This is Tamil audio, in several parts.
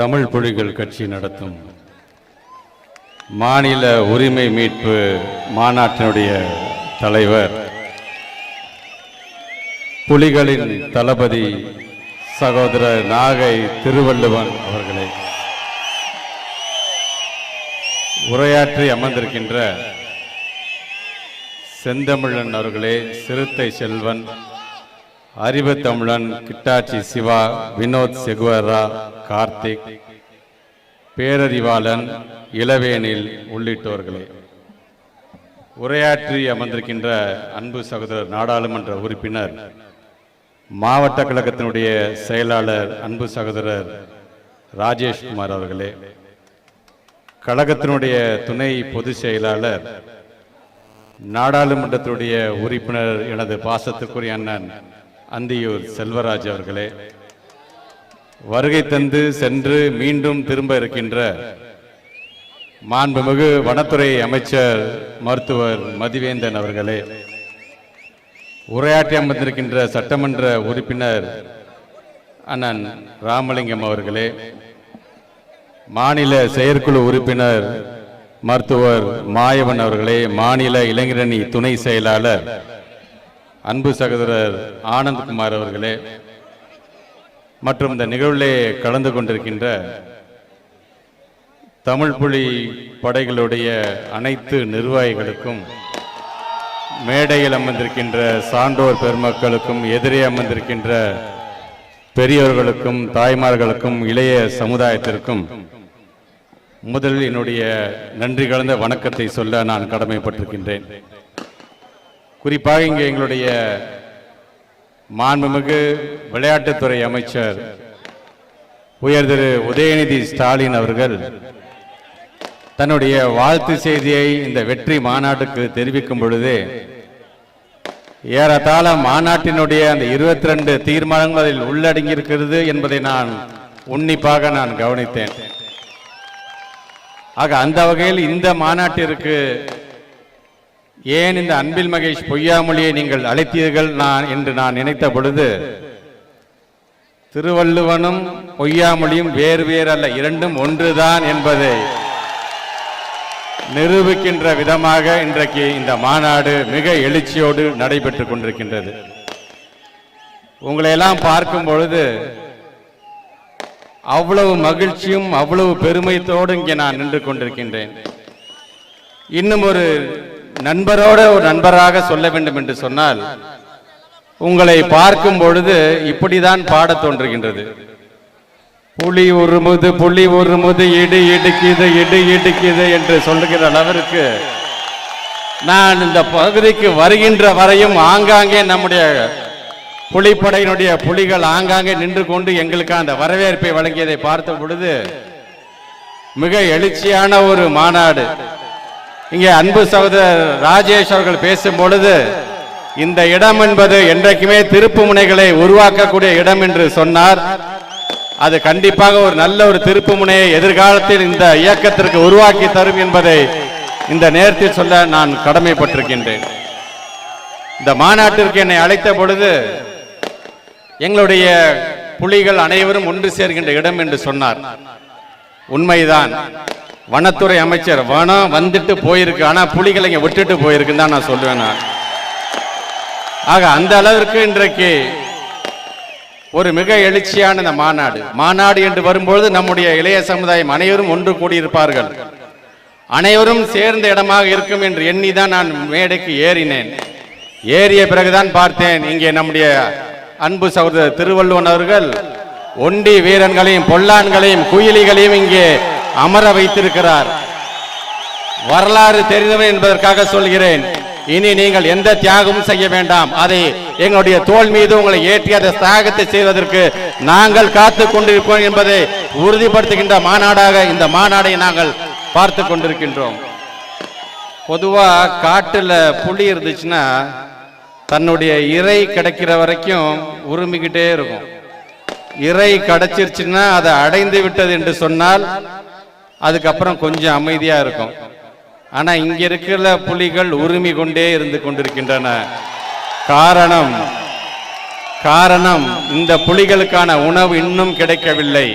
தமிழ் புலிகள் கட்சி நடத்தும் மாநில உரிமை மீட்பு மாநாட்டினுடைய தலைவர் புலிகளின் தளபதி சகோதரர் நாகை திருவள்ளுவன் அவர்களை. உரையாற்றி அமர்ந்திருக்கின்ற செந்தமிழன் அவர்களே சிறுத்தை செல்வன் அறிவு தமிழன் கிட்டாச்சி சிவா வினோத் செகுவரா கார்த்திக் பேரறிவாளன் இளவேனில் உள்ளிட்டோர்களே. உரையாற்றி அமர்ந்திருக்கின்ற அன்பு சகோதரர் நாடாளுமன்ற உறுப்பினர் மாவட்ட கழகத்தினுடைய செயலாளர் அன்பு சகோதரர் ராஜேஷ்குமார் அவர்களே. கழகத்தினுடைய துணை பொதுச் செயலாளர் நாடாளுமன்றத்தினுடைய உறுப்பினர் எனது பாசத்துக்குரிய அண்ணன் அந்தியூர் செல்வராஜ் அவர்களே. வருகை தந்து சென்று மீண்டும் திரும்ப இருக்கின்ற மாண்புமிகு வனத்துறை அமைச்சர் மருத்துவர் மதிவேந்தன் அவர்களே உரையாற்றி அமர்ந்திருக்கின்ற சட்டமன்ற உறுப்பினர் அண்ணன் ராமலிங்கம் அவர்களே மாநில செயற்குழு உறுப்பினர் மருத்துவர் மாயவன் அவர்களே மாநில இளைஞரணி துணை செயலாளர் அன்பு சகோதரர் ஆனந்த்குமார் அவர்களே மற்றும் இந்த நிகழ்விலே கலந்து கொண்டிருக்கின்ற தமிழ் புலி படைகளுடைய அனைத்து நிர்வாகிகளுக்கும் மேடையில் அமர்ந்திருக்கின்ற சான்றோர் பெருமக்களுக்கும் எதிரே அமர்ந்திருக்கின்ற பெரியவர்களுக்கும் தாய்மார்களுக்கும் இளைய சமுதாயத்திற்கும் முதலில் என்னுடைய நன்றி கலந்த வணக்கத்தை சொல்ல நான் கடமைப்பட்டிருக்கின்றேன். குறிப்பாக இங்கே எங்களுடைய மாண்புமிகு விளையாட்டுத்துறை அமைச்சர் உயர் திரு உதயநிதி ஸ்டாலின் அவர்கள் தன்னுடைய வாழ்த்து செய்தியை இந்த வெற்றி மாநாட்டுக்கு தெரிவிக்கும் பொழுது ஏறத்தாழ மாநாட்டினுடைய அந்த இருபத்தி ரெண்டு தீர்மானங்கள் அதில் உள்ளடங்கி இருக்கிறது என்பதை நான் உன்னிப்பாக நான் கவனித்தேன். ஆக அந்த வகையில் இந்த மாநாட்டிற்கு ஏன் இந்த அன்பில் மகேஷ் பொய்யாமொழியை நீங்கள் அழைத்தீர்கள் நான் என்று நான் நினைத்த பொழுது திருவள்ளுவனும் பொய்யாமொழியும் வேறு வேறு அல்ல இரண்டும் ஒன்றுதான் என்பதை நிரூபிக்கின்ற விதமாக இன்றைக்கு இந்த மாநாடு மிக எழுச்சியோடு நடைபெற்றுக் கொண்டிருக்கின்றது. உங்களையெல்லாம் பார்க்கும் பொழுது அவ்வளவு மகிழ்ச்சியும் அவ்வளவு பெருமைத்தோடு இங்கே நான் நின்று கொண்டிருக்கின்றேன். இன்னும் ஒரு நண்பரோட ஒரு நண்பராக சொல்ல வேண்டும் என்று சொன்னால் உங்களை பார்க்கும் பொழுது இப்படிதான் பாடத் தோன்றுகின்றது. புலி உருமுது புலி உருமுது இடு இடுக்கிது இடு இடுக்கிது என்று சொல்லுகிற அளவிற்கு நான் இந்த பகுதிக்கு வருகின்ற வரையும் ஆங்காங்கே நம்முடைய புலிப்படையினுடைய புலிகள் ஆங்காங்கே நின்று கொண்டு எங்களுக்கு அந்த வரவேற்பை வழங்கியதை பார்த்த பொழுது மிக எழுச்சியான ஒரு மாநாடு இங்கே அன்பு சகோதரர் ராஜேஷ் அவர்கள் பேசும் பொழுது இந்த இடம் என்பது என்றைக்குமே திருப்பு முனைகளை உருவாக்கக்கூடிய இடம் என்று சொன்னார். அது கண்டிப்பாக ஒரு நல்ல ஒரு திருப்பு முனையை எதிர்காலத்தில் இந்த இயக்கத்திற்கு உருவாக்கி தரும் என்பதை இந்த நேரத்தில் சொல்ல நான் கடமைப்பட்டிருக்கின்றேன். இந்த மாநாட்டிற்கு என்னை அழைத்த பொழுது எங்களுடைய புலிகள் அனைவரும் ஒன்று சேர்கின்ற இடம் என்று சொன்னார். உண்மைதான். வனத்துறை அமைச்சர் வனம் வந்துட்டு போயிருக்கு. ஆனா புலிகளை இங்க விட்டுட்டு போயிருக்குன்னு தான் நான் சொல்லுவேன் நான். ஆக அந்த அளவிற்கு இன்றைக்கு ஒரு மிக எழுச்சியான இந்த மாநாடு. மாநாடு என்று வரும்பொழுது நம்முடைய இளைய சமுதாயம் அனைவரும் ஒன்று கூடியிருப்பார்கள். அனைவரும் சேர்ந்த இடமாக இருக்கும் என்று எண்ணி தான் நான் மேடைக்கு ஏறினேன். ஏறிய பிறகுதான் பார்த்தேன். இங்கே நம்முடைய அன்பு சகோதரர் திருவள்ளுவன் அவர்கள் ஒண்டி வீரன்களையும் பொல்லான்களையும் குயிலிகளையும் இங்கே அமர வைத்திருக்கிறார். வரலாறு தெரிந்தவன் என்பதற்காக சொல்கிறேன். இனி நீங்கள் எந்த தியாகமும் செய்ய வேண்டாம். அதை எங்களுடைய தோல் மீது உங்களை ஏற்றி அந்த தியாகத்தை செய்வதற்கு நாங்கள் காத்து கொண்டிருப்போம் என்பதை உறுதிப்படுத்துகின்ற மாநாடாக இந்த மாநாடை நாங்கள் பார்த்து கொண்டிருக்கின்றோம். பொதுவாக காட்டுல புலி இருந்துச்சுன்னா தன்னுடைய இறை கிடைக்கிற வரைக்கும் உருமிக்கிட்டே இருக்கும். இறை கிடைச்சிருச்சுன்னா அதை அடைந்து விட்டது என்று சொன்னால் அதுக்கப்புறம் கொஞ்சம் அமைதியாக இருக்கும். ஆனால் இங்கே இருக்கிற புலிகள் உரிமை கொண்டே இருந்து கொண்டிருக்கின்றன. காரணம் காரணம் இந்த புலிகளுக்கான உணவு இன்னும் கிடைக்கவில்லை.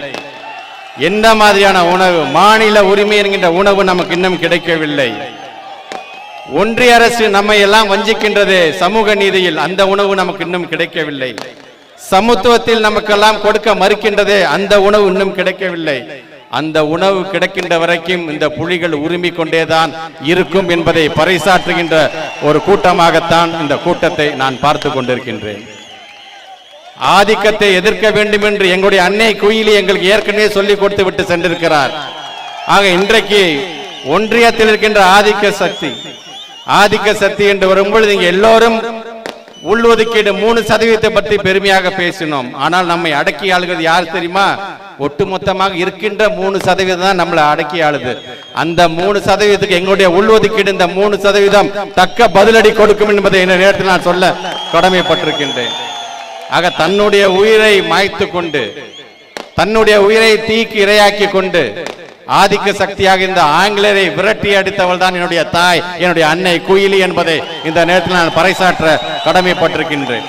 என்ன மாதிரியான உணவு? மாநில உரிமை என்கின்ற உணவு நமக்கு இன்னும் கிடைக்கவில்லை. ஒன்றிய அரசு நம்மை எல்லாம் வஞ்சிக்கின்றது சமூக நீதியில். அந்த உணவு நமக்கு இன்னும் கிடைக்கவில்லை. சமத்துவத்தில் நமக்கெல்லாம் கொடுக்க மறுக்கின்றதே அந்த உணவு இன்னும் கிடைக்கவில்லை. அந்த உணவு கிடைக்கின்ற வரைக்கும் இந்த புலிகள் உரிமை கொண்டேதான் இருக்கும் என்பதை பறைசாற்றுகின்ற ஒரு கூட்டமாகத்தான் இந்த கூட்டத்தை நான் பார்த்து கொண்டிருக்கின்றேன். ஆதிக்கத்தை எதிர்க்க வேண்டும் என்று எங்களுடைய அன்னை குயிலி எங்களுக்கு ஏற்கனவே சொல்லிக் கொடுத்து விட்டு சென்றிருக்கிறார். ஆக இன்றைக்கு ஒன்றியத்தில் இருக்கின்ற ஆதிக்க சக்தி ஆதிக்க சக்தி என்று வரும்பொழுது இங்க எல்லோரும் உள்ஒதுக்கீடு மூணு சதவீதத்தை பற்றி பெருமையாக பேசினோம். ஆனால் நம்மை அடக்கி ஆளுகிறது யார் தெரியுமா? ஒட்டுமொத்தமாக இருக்கின்ற மூணு சதவீதம் தான் நம்மளை அடக்கி ஆளுது. அந்த மூணு சதவீதத்துக்கு எங்களுடைய உள்ஒதுக்கீடு இந்த மூணு சதவீதம் தக்க பதிலடி கொடுக்கும் என்பதை இந்த நேரத்தில் நான் சொல்ல கடமைப்பட்டிருக்கின்றேன். ஆக தன்னுடைய உயிரை மாய்த்து கொண்டு தன்னுடைய உயிரை தீக்கு இரையாக்கி கொண்டு ஆதிக்க சக்தியாக இந்த ஆங்கிலேயரை விரட்டி அடித்தவள் தான் என்னுடைய தாய் என்னுடைய அன்னை குயிலி என்பதை இந்த நேரத்தில் நான் பறைசாற்ற கடமைப்பட்டிருக்கின்றேன்.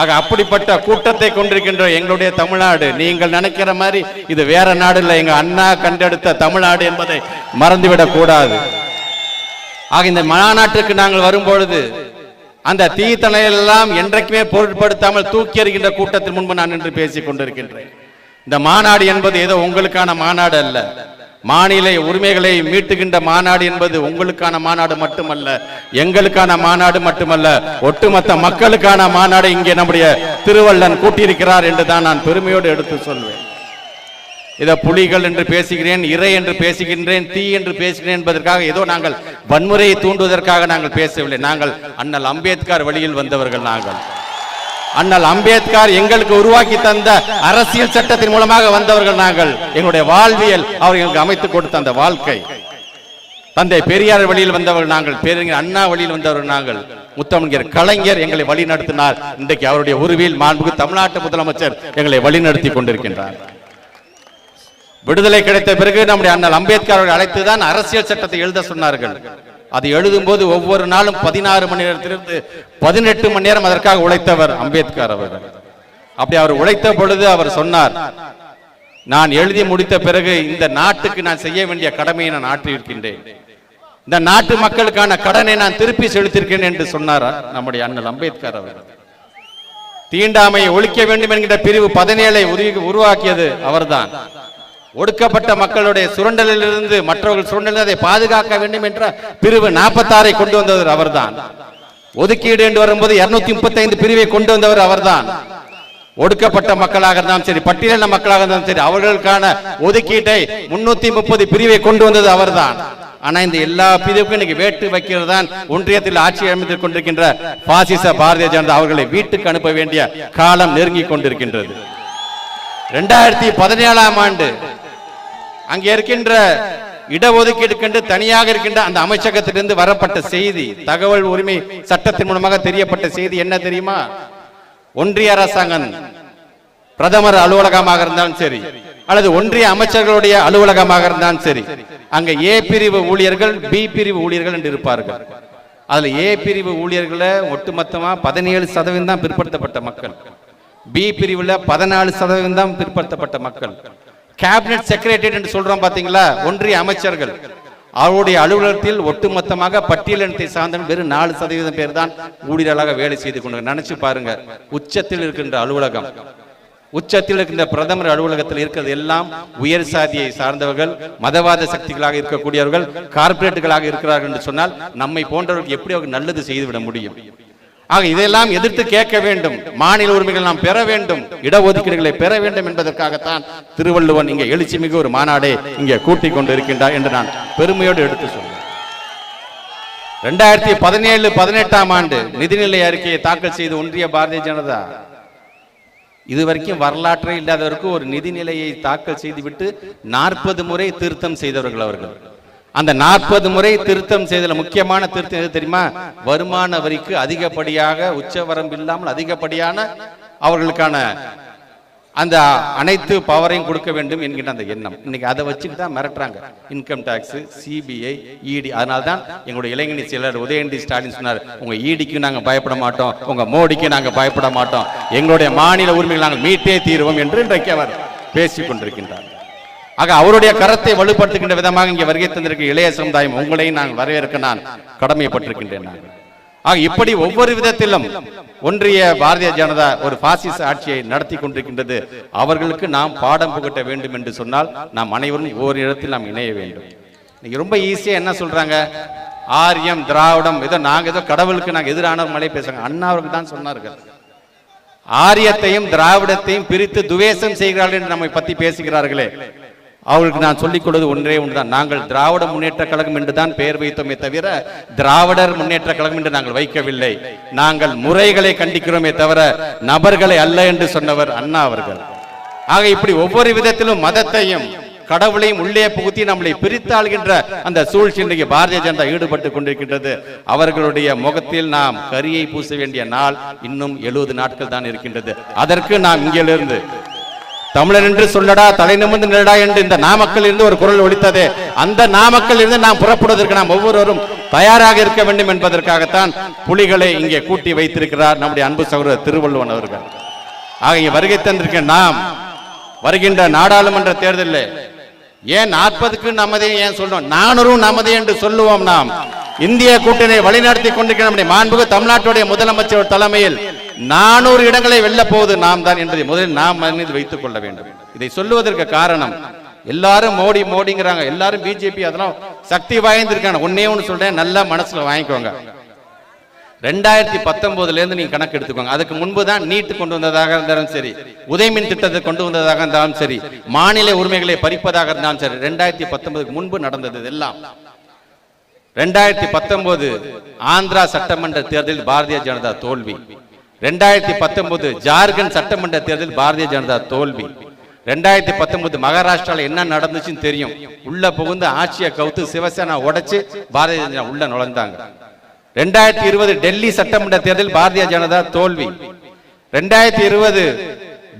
ஆக அப்படிப்பட்ட கூட்டத்தை கொண்டிருக்கின்ற எங்களுடைய தமிழ்நாடு நீங்கள் நினைக்கிற மாதிரி இது வேற நாடு இல்லை எங்க அண்ணா கண்டெடுத்த தமிழ்நாடு என்பதை மறந்துவிடக் கூடாது. ஆக இந்த மாநாட்டுக்கு நாங்கள் வரும்பொழுது அந்த தீத்தனையெல்லாம் என்றைக்குமே பொருட்படுத்தாமல் தூக்கி எறிகின்ற கூட்டத்தின் முன்பு நான் நின்று பேசிக் கொண்டிருக்கின்றேன். இந்த மாநாடு என்பது ஏதோ உங்களுக்கான மாநாடு அல்ல. மாநில உரிமைகளை மீட்டுகின்ற மாநாடு என்பது உங்களுக்கான மாநாடு மட்டுமல்ல எங்களுக்கான மாநாடு மட்டுமல்ல ஒட்டுமொத்த மக்களுக்கான மாநாடு இங்கே நம்முடைய திருவள்ளன் கூட்டியிருக்கிறார் என்று தான் நான் பெருமையோடு எடுத்து சொல்வேன். இதை புலிகள் என்று பேசுகிறேன் இறை என்று பேசுகின்றேன் தீ என்று பேசுகிறேன் என்பதற்காக ஏதோ நாங்கள் வன்முறையை தூண்டுவதற்காக நாங்கள் பேசவில்லை. நாங்கள் அண்ணல் அம்பேத்கர் வழியில் வந்தவர்கள் நாங்கள். அண்ணல் அம்பேத்கர் எங்களுக்கு உருவாக்கி தந்த அரசியல் சட்டத்தின் மூலமாக வந்தவர்கள் நாங்கள். எங்களுடைய வாழ்வியல் அவர்களுக்கு எங்களுக்கு அமைத்து கொடுத்த அந்த வாழ்க்கை. தந்தை பெரியார் வழியில் வந்தவர்கள் நாங்கள் பேரறிஞர் அண்ணா வழியில் வந்தவர்கள் நாங்கள். முத்தமிழர் கலைஞர் எங்களை வழி நடத்தினார் இன்றைக்கு அவருடைய உருவில் மாண்புக்கு தமிழ்நாட்டு முதலமைச்சர் எங்களை வழிநடத்தி கொண்டிருக்கின்றார். விடுதலை கிடைத்த பிறகு நம்முடைய அண்ணல் அம்பேத்கர் அவர்கள் அழைத்துதான் அரசியல் சட்டத்தை எழுத சொன்னார்கள். அது எழுதும் போது ஒவ்வொரு நாளும் பதினாறு மணி நேரத்திலிருந்து பதினெட்டு மணி நேரம் அதற்காக உழைத்தவர் அம்பேத்கர் அவர்கள் அப்படி அவர் உழைத்த பொழுது அவர் சொன்னார் நான் எழுதி முடித்த பிறகு இந்த நாட்டுக்கு நான் செய்ய வேண்டிய கடமையை நான் ஆற்றியிருக்கின்றேன் இந்த நாட்டு மக்களுக்கான கடனை நான் திருப்பி செலுத்திருக்கேன் என்று சொன்னார் நம்முடைய அண்ணல் அம்பேத்கர் அவர்கள் தீண்டாமையை ஒழிக்க வேண்டும் என்கிற பிரிவு பதினேழை உருவாக்கியது அவர்தான். ஒடுக்கப்பட்ட மக்களுடைய சுரண்டலிலிருந்து மற்றவர்கள் சுரண்டலில் அதை பாதுகாக்க வேண்டும் என்ற பிரிவு நாற்பத்தாறை கொண்டு வந்தவர் அவர்தான். ஒதுக்கீடு என்று வரும்போது இருநூத்தி முப்பத்தி ஐந்து பிரிவை கொண்டு வந்தவர் அவர்தான். ஒடுக்கப்பட்ட மக்களாக இருந்தாலும் சரி பட்டியலின மக்களாக இருந்தாலும் சரி அவர்களுக்கான ஒதுக்கீட்டை முன்னூத்தி முப்பது பிரிவை கொண்டு வந்தது அவர்தான். ஆனா இந்த எல்லா பிரிவுக்கும் இன்னைக்கு வேட்டு வைக்கிறது தான் ஒன்றியத்தில் ஆட்சி அமைத்துக் கொண்டிருக்கின்ற பாசிச பாரதிய ஜனதா அவர்களை வீட்டுக்கு அனுப்ப வேண்டிய காலம் நெருங்கி கொண்டிருக்கின்றது. இரண்டாயிரத்தி பதினேழாம் ஆண்டு அங்கே இருக்கின்ற இடஒதுக்கீடு தனியாக இருக்கின்ற அந்த அமைச்சகத்திலிருந்து வரப்பட்ட செய்தி தகவல் உரிமை சட்டத்தின் மூலமாக தெரியப்பட்ட செய்தி என்ன தெரியுமா? ஒன்றிய அரசாங்கம் பிரதமர் அலுவலகமாக இருந்தாலும் சரி அல்லது ஒன்றிய அமைச்சர்களுடைய அலுவலகமாக இருந்தாலும் சரி அங்க ஏ பிரிவு ஊழியர்கள் பி பிரிவு ஊழியர்கள் என்று இருப்பார்கள். அதுல ஏ பிரிவு ஊழியர்களை ஒட்டுமொத்தமா பதினேழு சதவீதம் தான் பிற்படுத்தப்பட்ட மக்கள். பி பிரிவுல பதினாலு சதவீதம் தான் பிற்படுத்தப்பட்ட மக்கள். கேபினட் செக்ரட்டரி என்று சொல்றோம் பாத்தீங்களா? ஒன்றிய அமைச்சர்கள். அவருடைய அலுவலகத்தில் ஒட்டுமொத்தமாக பட்டியலினத்தை சார்ந்த வெறும் நாலு சதவீதம் பேர் தான் ஊழியர்களாக வேலை செய்து கொண்டு நினைச்சு பாருங்க உச்சத்தில் இருக்கின்ற அலுவலகம் உச்சத்தில் இருக்கின்ற பிரதமர் அலுவலகத்தில் இருக்கிறது எல்லாம் உயர் சாதியை சார்ந்தவர்கள் மதவாத சக்திகளாக இருக்கக்கூடியவர்கள் கார்பரேட்டுகளாக இருக்கிறார்கள் என்று சொன்னால் நம்மை போன்றவர்கள் எப்படி அவர்கள் நல்லது செய்துவிட முடியும்? ஆக இதையெல்லாம் எதிர்த்து கேட்க வேண்டும். மாநில உரிமைகள் நாம் பெற வேண்டும். இடஒதுக்கீடுகளை பெற வேண்டும் என்பதற்காகத்தான் திருவள்ளுவன் இங்கே எழுச்சி மிகு ஒரு மாநாடை இங்கே கூட்டிக் கொண்டு இருக்கின்றார் என்று நான் பெருமையோடு எடுத்து சொல்றேன் ரெண்டாயிரத்தி பதினேழு பதினெட்டாம் ஆண்டு நிதிநிலை அறிக்கையை தாக்கல் செய்து ஒன்றிய பாரதிய ஜனதா இதுவரைக்கும் வரலாற்றே இல்லாதவருக்கு ஒரு நிதிநிலையை தாக்கல் செய்துவிட்டு நாற்பது முறை திருத்தம் செய்தவர்கள் அவர்கள். அந்த நாற்பது முறை திருத்தம் செய்தல முக்கியமான திருத்தம் எது தெரியுமா? வருமான வரிக்கு அதிகப்படியாக உச்சவரம்பு இல்லாமல் அதிகப்படியான அவர்களுக்கான அந்த அனைத்து பவரையும் கொடுக்க வேண்டும் என்கின்ற அந்த எண்ணம். இன்னைக்கு அதை வச்சுட்டு தான் மிரட்டுறாங்க. இன்கம் டாக்ஸ் சிபிஐ இடி அதனால தான் எங்களுடைய இளைஞனி செயலர் உதயநிதி ஸ்டாலின் சொன்னார் உங்க இடிக்கு நாங்கள் பயப்பட மாட்டோம் உங்க மோடிக்கு நாங்கள் பயப்பட மாட்டோம். எங்களுடைய மாநில உரிமைகள் நாங்கள் மீட்டே தீருவோம் என்று இன்றைக்கு அவர் பேசிக் கொண்டிருக்கின்றார். ஆக அவருடைய கரத்தை வலுப்படுத்துகின்ற விதமாக இங்கே வருகை தந்திருக்க இளைய சமுதாயம் உங்களையும் நான் வரவேற்க நான் கடமைப்பட்டிருக்கின்றேன் ஆக இப்படி ஒவ்வொரு விதத்திலும் ஒன்றிய பாரதிய ஜனதா ஒரு பாசிச ஆட்சியை நடத்தி கொண்டிருக்கின்றது. அவர்களுக்கு நாம் பாடம் புகட்ட வேண்டும் என்று சொன்னால் நாம் அனைவரும் ஒவ்வொரு இடத்தில் நாம் இணைய வேண்டும். நீங்க ரொம்ப ஈஸியா என்ன சொல்றாங்க? ஆரியம் திராவிடம் ஏதோ நாங்க ஏதோ கடவுளுக்கு நாங்க எதிரான மலை பேசுறாங்க. அண்ணா அவர்கள் தான் சொன்னார்கள். ஆரியத்தையும் திராவிடத்தையும் பிரித்து துவேஷம் செய்கிறார்கள் என்று நம்மை பத்தி பேசுகிறார்களே. அவர்களுக்கு நான் சொல்லிக் கொள்வது ஒன்றே ஒன்றுதான். நாங்கள் திராவிட முன்னேற்ற கழகம் என்று தான் பெயர் வைத்தோமே தவிர திராவிடர் முன்னேற்ற கழகம் என்று நாங்கள் வைக்கவில்லை. நாங்கள் முறைகளை கண்டிக்கிறோமே தவிர நபர்களை அல்ல என்று சொன்னவர் அண்ணா அவர்கள். ஆக இப்படி ஒவ்வொரு விதத்திலும் மதத்தையும் கடவுளையும் உள்ளே புகுத்தி நம்மளை பிரித்தாள்கின்ற அந்த சூழ்ச்சி இன்றைக்கு பாரதிய ஜனதா ஈடுபட்டு கொண்டிருக்கின்றது. அவர்களுடைய முகத்தில் நாம் கரியை பூச வேண்டிய நாள் இன்னும் எழுபது நாட்கள் தான் இருக்கின்றது. அதற்கு நாம் இங்கிலிருந்து தமிழர் என்று சொல்லடா தலை நிமிர்ந்து நில்லடா என்று இந்த நாமக்கல் இருந்து ஒரு குரல் ஒழித்தது அந்த நாமக்கல் இருந்து நாம் புறப்படுவதற்கு நாம் ஒவ்வொருவரும் தயாராக இருக்க வேண்டும் என்பதற்காகத்தான் புலிகளை இங்கே கூட்டி வைத்திருக்கிறார் நம்முடைய அன்பு சகோதரர் திருவள்ளுவன் அவர்கள். ஆக இங்கே வருகை தந்திருக்க நாம் வருகின்ற நாடாளுமன்ற தேர்தலில் ஏன் நாற்பதுக்கு நமதே ஏன் சொல்லுவோம் நானூறும் நமதே என்று சொல்லுவோம் நாம். இந்திய கூட்டணியை வழிநடத்தி கொண்டிருக்கிற நம்முடைய மாண்புகு தமிழ்நாட்டுடைய முதலமைச்சர் தலைமையில் நானூறு இடங்களை வெல்ல போவது நாம் தான் என்பதை முதலில் நாம் மனதில் வைத்துக் கொள்ள வேண்டும். இதை சொல்லுவதற்கு காரணம் எல்லாரும் மோடி மோடிங்கிறாங்க. எல்லாரும் பிஜேபி அதெல்லாம் சக்தி வாய்ந்திருக்காங்க ஒன்னே ஒன்று சொல்றேன் நல்லா மனசுல வாங்கிக்கோங்க. ரெண்டாயிரத்தி பத்தொன்பதுல இருந்து நீங்க கணக்கு எடுத்துக்கோங்க. அதுக்கு முன்பு தான் நீட்டு கொண்டு வந்ததாக இருந்தாலும் சரி உதயமின் திட்டத்தை கொண்டு வந்ததாக இருந்தாலும் சரி மாநில உரிமைகளை பறிப்பதாக இருந்தாலும் சரி ரெண்டாயிரத்தி பத்தொன்பதுக்கு முன்பு நடந்தது எல்லாம் ரெண்டாயிரத்தி பத்தொன்பது ஆந்திரா சட்டமன்ற தேர்தலில் பாரதிய ஜனதா தோல்வி. ரெண்டாயிரத்தி பத்தொன்பது ஜார்க்கண்ட் சட்டமன்ற தேர்தல் பாரதிய ஜனதா தோல்வி. ரெண்டாயிரத்தி பத்தொன்பது மகாராஷ்டிராவில் என்ன நடந்துச்சுன்னு தெரியும். உள்ள புகுந்து ஆட்சியை கவுத்து சிவசேனா உடைச்சு பாரதிய ஜனதா உள்ள நுழைந்தாங்க. ரெண்டாயிரத்தி இருபது டெல்லி சட்டமன்ற தேர்தல் பாரதிய ஜனதா தோல்வி. ரெண்டாயிரத்தி இருபது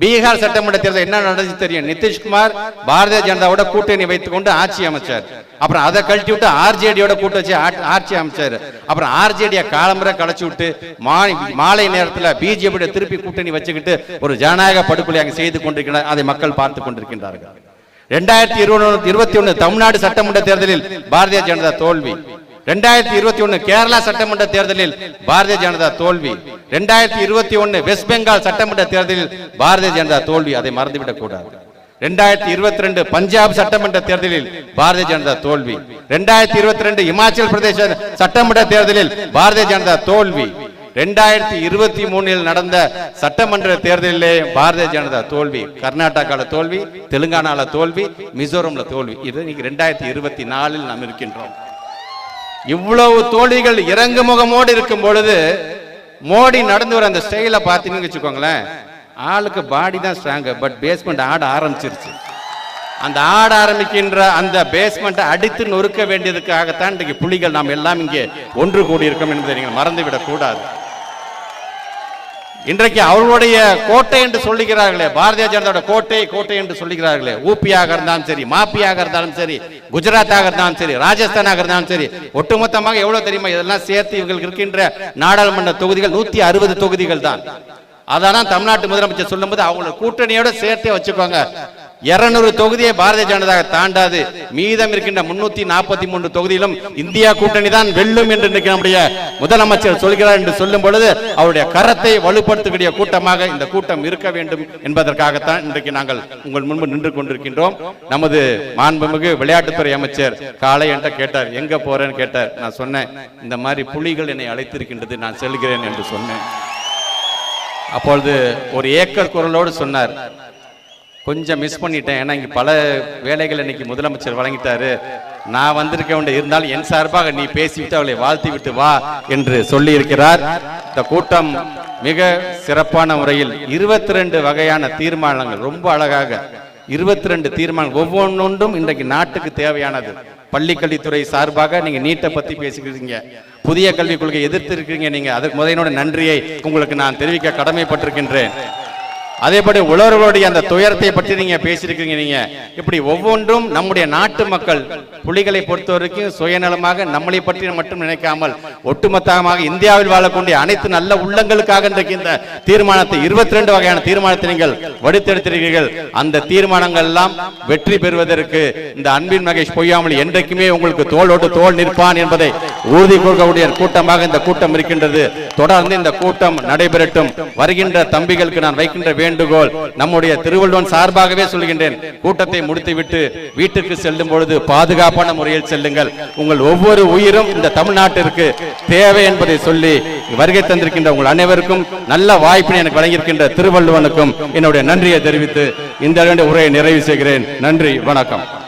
பீகார் சட்டமன்ற தேர்தல் என்ன நடந்துச்சு தெரியும்? நிதிஷ்குமார் பாரதிய ஜனதாவோட கூட்டணி வைத்துக் கொண்டு ஆட்சி அமைச்சார். அப்புறம் அதை கழட்டி விட்டு ஆர்ஜேடியோட கூட்ட வச்சு ஆட்சி அமைச்சார். அப்புறம் ஆர்ஜேடியை காலம்புரை கலைச்சு விட்டு மா- மாலை நேரத்தில் பிஜேபி திருப்பி கூட்டணி வச்சுக்கிட்டு ஒரு ஜனநாயக படுகொலை அங்கே செய்து கொண்டிருக்கிறார். அதை மக்கள் பார்த்து கொண்டிருக்கின்றார்கள். ரெண்டாயிரத்தி இருபது இருபத்தி ஒன்று தமிழ்நாடு சட்டமன்ற தேர்தலில் பாரதிய ஜனதா தோல்வி. ரெண்டாயிரத்தி இருபத்தி ஒன்று கேரளா சட்டமன்ற தேர்தலில் பாரதிய ஜனதா தோல்வி. ரெண்டாயிரத்தி இருபத்தி ஒண்ணு வெஸ்ட் பெங்கால் சட்டமன்ற தேர்தலில் பாரதிய ஜனதா தோல்வி அதை மறந்துவிடக் கூடாது. ரெண்டாயிரத்தி இருபத்தி ரெண்டு பஞ்சாப் சட்டமன்ற தேர்தலில் பாரதிய ஜனதா தோல்வி. ரெண்டாயிரத்தி இருபத்தி ரெண்டு இமாச்சல் பிரதேச சட்டமன்ற தேர்தலில் பாரதிய ஜனதா தோல்வி. ரெண்டாயிரத்தி இருபத்தி மூணில் நடந்த சட்டமன்ற தேர்தலிலே பாரதிய ஜனதா தோல்வி. கர்நாடகால தோல்வி தெலுங்கானால தோல்வி மிசோரம்ல தோல்வி. இது இன்னைக்கு ரெண்டாயிரத்தி இருபத்தி நாலில் நாம் இருக்கின்றோம். இவ்வளவு தோல்விகள் இறங்கு முகமோடு இருக்கும் பொழுது மோடி நடந்து வர அந்த ஸ்டைல பார்த்தீங்கன்னு வச்சுக்கோங்களேன். ஆளுக்கு பாடி தான் ஸ்ட்ராங்கு பட் பேஸ்மெண்ட் ஆட ஆரம்பிச்சிருச்சு. அந்த ஆட ஆரம்பிக்கின்ற அந்த பேஸ்மெண்ட்டை அடித்து நொறுக்க வேண்டியதுக்காகத்தான் இன்றைக்கு புலிகள் நாம் எல்லாம் இங்கே ஒன்று கூடியிருக்கோம் என்பதை நீங்கள் மறந்துவிடக்கூடாது இன்றைக்கு அவர்களுடைய கோட்டை என்று சொல்லுகிறார்களே பாரதிய ஜனதாவோட கோட்டை கோட்டை என்று சொல்லுகிறார்களே. ஊபியாக இருந்தாலும் சரி மாப்பியாக இருந்தாலும் சரி குஜராத்தாக இருந்தாலும் சரி ராஜஸ்தானாக இருந்தாலும் சரி ஒட்டுமொத்தமாக எவ்வளவு தெரியுமா? இதெல்லாம் சேர்த்து இவங்களுக்கு இருக்கின்ற நாடாளுமன்ற தொகுதிகள் நூத்தி அறுபது தொகுதிகள் தான். அதான் தமிழ்நாட்டு முதலமைச்சர் சொல்லும்போது அவங்களோட கூட்டணியோட சேர்த்தே வச்சுக்கோங்க. இருநூறு தொகுதியை பாரதிய ஜனதா தாண்டாது. மீதம் இருக்கின்ற முன்னூத்தி நாற்பத்தி மூன்று தொகுதியிலும் இந்தியா கூட்டணி தான் வெல்லும் என்று நம்முடைய முதலமைச்சர் சொல்கிறார் என்று சொல்லும் பொழுது அவருடைய கரத்தை வலுப்படுத்தக்கூடிய கூட்டமாக இந்த கூட்டம் இருக்க வேண்டும் என்பதற்காகத்தான் இன்றைக்கு நாங்கள் உங்கள் முன்பு நின்று கொண்டிருக்கின்றோம். நமது மாண்புமிகு விளையாட்டுத்துறை அமைச்சர் காலை என்கிட்ட கேட்டார் எங்க போறேன்னு? கேட்டார். நான் சொன்னேன் இந்த மாதிரி புலிகள் என்னை அழைத்திருக்கின்றது நான் செல்கிறேன் என்று சொன்னேன். அப்பொழுது ஒரு ஏக்கர் குரலோடு சொன்னார் கொஞ்சம் மிஸ் பண்ணிட்டேன். ஏன்னா இங்கே பல வேலைகள் இன்னைக்கு முதலமைச்சர் வழங்கிட்டாரு. நான் வந்திருக்க வேண்டிய இருந்தாலும் என் சார்பாக நீ பேசிவிட்டு அவளை வாழ்த்தி விட்டு வா என்று சொல்லி இருக்கிறார் இந்த கூட்டம் மிக சிறப்பான முறையில் இருபத்தி ரெண்டு வகையான தீர்மானங்கள். ரொம்ப அழகாக இருபத்தி ரெண்டு தீர்மானம் ஒவ்வொன்றொன்றும் இன்றைக்கு நாட்டுக்கு தேவையானது. பள்ளிக்கல்வித்துறை சார்பாக நீங்க நீட்டை பத்தி பேசிக்கிறீங்க புதிய கல்விக் கொள்கை எதிர்த்து இருக்கீங்க நீங்க. அதுக்கு முதலினோட நன்றியை உங்களுக்கு நான் தெரிவிக்க கடமைப்பட்டிருக்கின்றேன். அதேபடி உழவர்களுடைய அந்த துயரத்தை பற்றி நீங்க பேசியிருக்கீங்க நீங்க. இப்படி ஒவ்வொன்றும் நம்முடைய நாட்டு மக்கள் புலிகளை பொறுத்த வரைக்கும் சுயநலமாக நம்மளை பற்றி மட்டும் நினைக்காமல் ஒட்டுமொத்தமாக இந்தியாவில் வாழக்கூடிய அனைத்து நல்ல உள்ளங்களுக்காக இன்றைக்கு இந்த தீர்மானத்தை இருபத்தி ரெண்டு வகையான தீர்மானத்தை நீங்கள் வடித்தெடுத்திருக்கிறீர்கள் அந்த தீர்மானங்கள் எல்லாம் வெற்றி பெறுவதற்கு இந்த அன்பின் மகேஷ் பொய்யாமல் என்றைக்குமே உங்களுக்கு தோளோடு தோல் நிற்பான் என்பதை உறுதி கூறக்கூடிய கூட்டமாக இந்த கூட்டம் இருக்கின்றது. தொடர்ந்து இந்த கூட்டம் நடைபெறட்டும். வருகின்ற தம்பிகளுக்கு நான் வைக்கின்ற வேண்டுகோள். நம்முடைய திருவள்ளுவன் சார்பாகவே சொல்கின்றேன். கூட்டத்தை முடித்துவிட்டு வீட்டுக்கு செல்லும் பொழுது பாதுகாப்பான முறையில் செல்லுங்கள். உங்கள் ஒவ்வொரு உயிரும் இந்த தமிழ்நாட்டிற்கு தேவை என்பதை சொல்லி வருகை தந்திருக்கின்ற உங்கள் அனைவருக்கும் நல்ல வாய்ப்பினை எனக்கு வழங்கியிருக்கின்ற திருவள்ளுவனுக்கும் என்னுடைய நன்றியை தெரிவித்து இந்த உரையை நிறைவு செய்கிறேன். நன்றி வணக்கம்.